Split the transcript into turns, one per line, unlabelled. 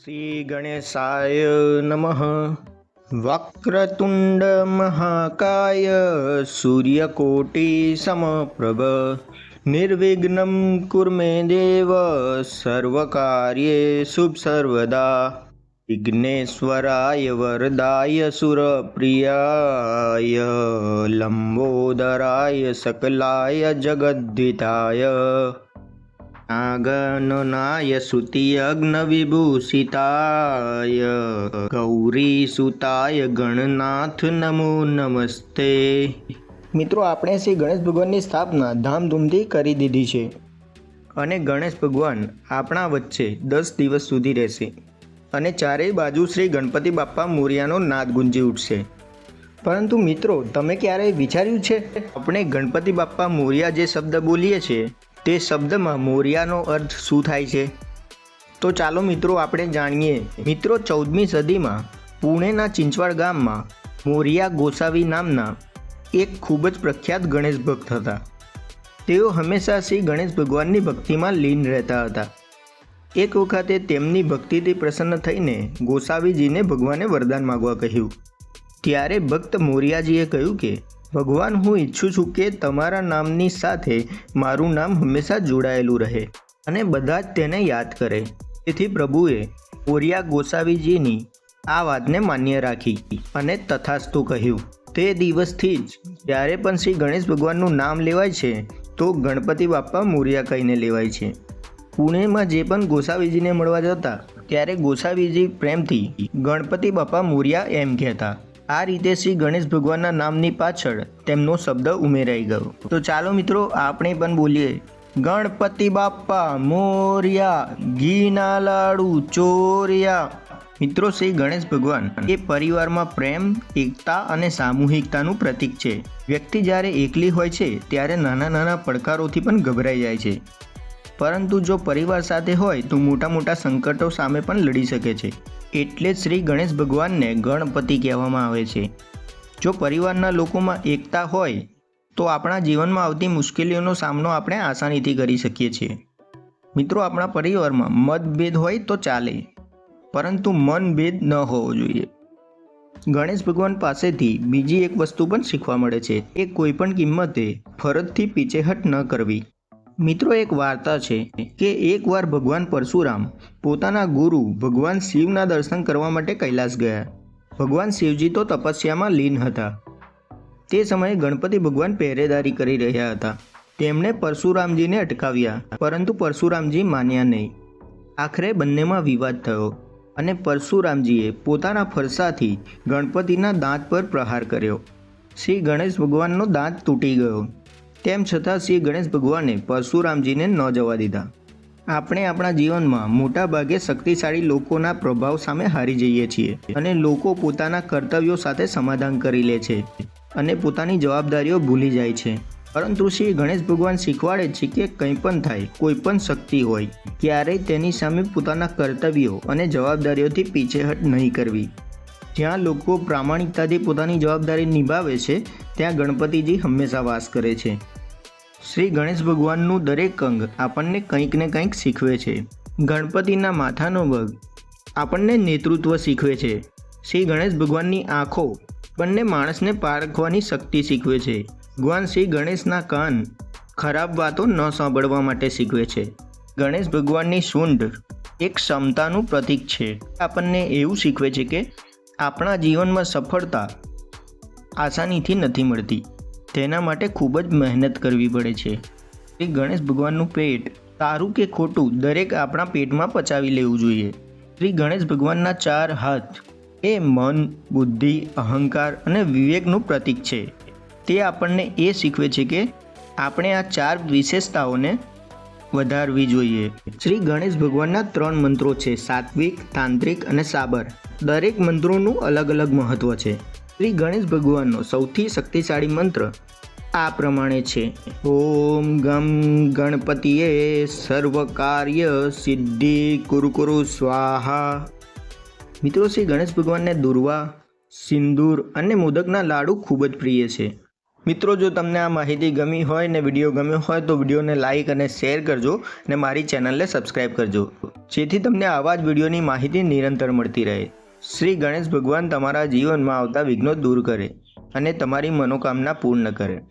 શ્રી ગણેશાય નમઃ વક્રતુંડ મહાકાય સૂર્યકોટી સમપ્રભ નિર્વિઘ્ન કુર્મે દેવ સર્વકાર્યે શુભ સર્વદા વિઘ્નેશ્વરાય વરદાય સુરપ્રિયાય લંબોદરાય સકલાય જગદ્વિતાય નાગનનાય શ્રુતિયગ્નવિભૂષિતાય ગૌરીસુતાય ગણનાથ નમો નમસ્તે. મિત્રો, આપણે શ્રી ગણેશ ભગવાનની સ્થાપના ધામધૂમથી કરી દીધી છે અને ગણેશ ભગવાન આપણા વચ્ચે દસ દિવસ સુધી રહેશે અને ચારેય બાજુ શ્રી ગણપતિ બાપ્પા મોરિયાનો નાદ ગુંજી ઉઠશે. પરંતુ મિત્રો, તમે ક્યારેય વિચાર્યું છે? આપણે ગણપતિ બાપ્પા મોરિયા જે શબ્દ બોલીએ છીએ તે શબ્દમાં મોરિયાનો અર્થ શું થાય છે? તો ચાલો મિત્રો આપણે જાણીએ. મિત્રો ચૌદમી સદીમાં પુણેના ચિંચવાડ ગામમાં મોરિયા ગોસાવી નામના એક ખૂબ જ પ્રખ્યાત ગણેશ ભક્ત હતા. તેઓ હંમેશા શ્રી ગણેશ ભગવાનની ભક્તિમાં લીન રહેતા હતા. એક વખતે તેમની ભક્તિથી પ્રસન્ન થઈને ગોસાવીજીને ભગવાને વરદાન માગવા કહ્યું. ત્યારે ભક્ત મોરિયાજીએ કહ્યું કે ભગવાન હું ઈચ્છું છું કે તમારા નામની સાથે મારું નામ હંમેશા જોડાયેલું રહે અને બધા જ તેને યાદ કરે. તેથી પ્રભુએ મોરિયા ગોસાવીજીની આ વાતને માન્ય રાખી અને તથાસ્તુ કહ્યું. તે દિવસથી જ જ્યારે પણ શ્રી ગણેશ ભગવાનનું નામ લેવાય છે, તો ગણપતિ બાપ્પા મોરિયા કહીને લેવાય છે. પુણેમાં જે પણ ગોસાવીજીને મળવા જતા, ત્યારે ગોસાવીજી પ્રેમથી ગણપતિ બાપા મોરિયા એમ કહેતા. આ રીતે શ્રી ગણેશ ભગવાનના નામની પાછળ તેમનો શબ્દ ઉમેરાઈ ગયો. તો ચાલો મિત્રો, આપણે પણ બોલીએ. ગણપતિ બાપ્પા, મોરિયા, ઘીના લાડુ, ચોરિયા. મિત્રો, શ્રી ગણેશ ભગવાન, એ પરિવારમાં પ્રેમ, એકતા અને સામૂહિકતાનું પ્રતીક છે. વ્યક્તિ જ્યારે એકલી હોય છે, ત્યારે નાના નાના પડકારોથી પણ ગભરાઈ જાય છે. પરંતુ જો પરિવાર સાથે હોય તો મોટા મોટા સંકટો સામે પણ લડી શકે છે. એટલે જ શ્રી ગણેશ ભગવાનને ગણપતિ કહેવામાં આવે છે. જો પરિવારના લોકોમાં એકતા હોય, તો આપણા જીવનમાં આવતી મુશ્કેલીઓનો સામનો આપણે આસાનીથી કરી શકીએ છીએ. મિત્રો, આપણા પરિવારમાં મતભેદ હોય તો ચાલે, પરંતુ મનભેદ ન હોવો જોઈએ. ગણેશ ભગવાન પાસેથી બીજી એક વસ્તુ પણ શીખવા મળે છે. એ કોઈ પણ કિંમતે ફરજથી પીછેહટ ન કરવી. મિત્રો, એક વાર્તા છે કે એકવાર ભગવાન પરશુરામ પોતાના ગુરુ ભગવાન શિવના દર્શન કરવા માટે કૈલાસ ગયા. ભગવાન શિવજી તો તપસ્યામાં લીન હતા. તે સમયે ગણપતિ ભગવાન પહેરેદારી કરી રહ્યા હતા. તેમણે પરશુરામજીને અટકાવ્યા, પરંતુ પરશુરામજી માન્યા નહીં. આખરે બંનેમાં વિવાદ થયો અને પરશુરામજીએ પોતાના ફરસાથી ગણપતિના દાંત પર પ્રહાર કર્યો. શ્રી ગણેશ ભગવાનનો દાંત તૂટી ગયો. તેમ છતાં શ્રી ગણેશ ભગવાને પરશુરામજીને ન જવા દીધા. આપણે આપણા જીવનમાં મોટાભાગે શક્તિશાળી લોકોના પ્રભાવ સામે હારી જઈએ છીએ અને લોકો પોતાના કર્તવ્યો સાથે સમાધાન કરી લે છે અને પોતાની જવાબદારીઓ ભૂલી જાય છે. પરંતુ શ્રી ગણેશ ભગવાન શીખવાડે છે કે કંઈ પણ થાય, કોઈ પણ શક્તિ હોય ક્યારેય તેની સામે પોતાના કર્તવ્યો અને જવાબદારીઓથી પીછેહટ નહીં કરવી. જ્યાં લોકો પ્રામાણિકતાથી પોતાની જવાબદારી નિભાવે છે, ત્યાં ગણપતિજી હંમેશા વાસ કરે છે. શ્રી ગણેશ ભગવાનનું દરેક અંગ આપણને કંઈક ને કંઈક શીખવે છે. ગણપતિના માથાનો ભાગ આપણને નેતૃત્વ શીખવે છે. શ્રી ગણેશ ભગવાનની આંખો આપણને માણસને પારખવાની શક્તિ શીખવે છે. ભગવાન શ્રી ગણેશના કાન ખરાબ વાતો ન સાંભળવા માટે શીખવે છે. ગણેશ ભગવાનની સૂંઢ એક ક્ષમતાનું પ્રતીક છે. આપણને એવું શીખવે છે કે આપણા જીવનમાં સફળતા આસાનીથી નથી મળતી. તેના માટે ખૂબ જ મહેનત કરવી પડે છે. એ ગણેશ ભગવાનનું પેટ સારું કે ખોટું, દરેક આપણા પેટમાં પચાવી લેવું જોઈએ. શ્રી ગણેશ ભગવાનના ચાર હાથ, એ મન, બુદ્ધિ, અહંકાર અને વિવેકનું પ્રતીક છે. તે આપણને એ શીખવે છે કે આપણે આ ચાર વિશેષતાઓને વધારવી જોઈએ. શ્રી ગણેશ ભગવાનના ત્રણ મંત્રો છે સાત્વિક, તાંત્રિક અને સાબર. દરેક મંત્રોનું અલગ અલગ મહત્વ છે. શ્રી ગણેશ ભગવાનનો સૌથી શક્તિશાળી મંત્ર આ પ્રમાણે છે. ઓમ ગમ ગણપતિએ સર્વ કાર્ય સિદ્ધિ કુરુકુરુ કુરુ સ્વાહા. મિત્રો, શ્રી ગણેશ ભગવાનને દુર્વા, સિંદૂર અને મોદકના લાડુ ખૂબ જ પ્રિય છે. મિત્રો, જો તમને આ માહિતી ગમી હોય ને વીડિયો ગમ્યો હોય તો વિડીયોને લાઇક અને શેર કરજો અને મારી ચેનલને સબસ્ક્રાઈબ કરજો. જેથી તમને આવા જ વિડીયોની માહિતી નિરંતર મળતી રહે. શ્રી ગણેશ ભગવાન તમારા જીવનમાં આવતા વિઘ્નો દૂર કરે અને તમારી મનોકામના પૂર્ણ કરે.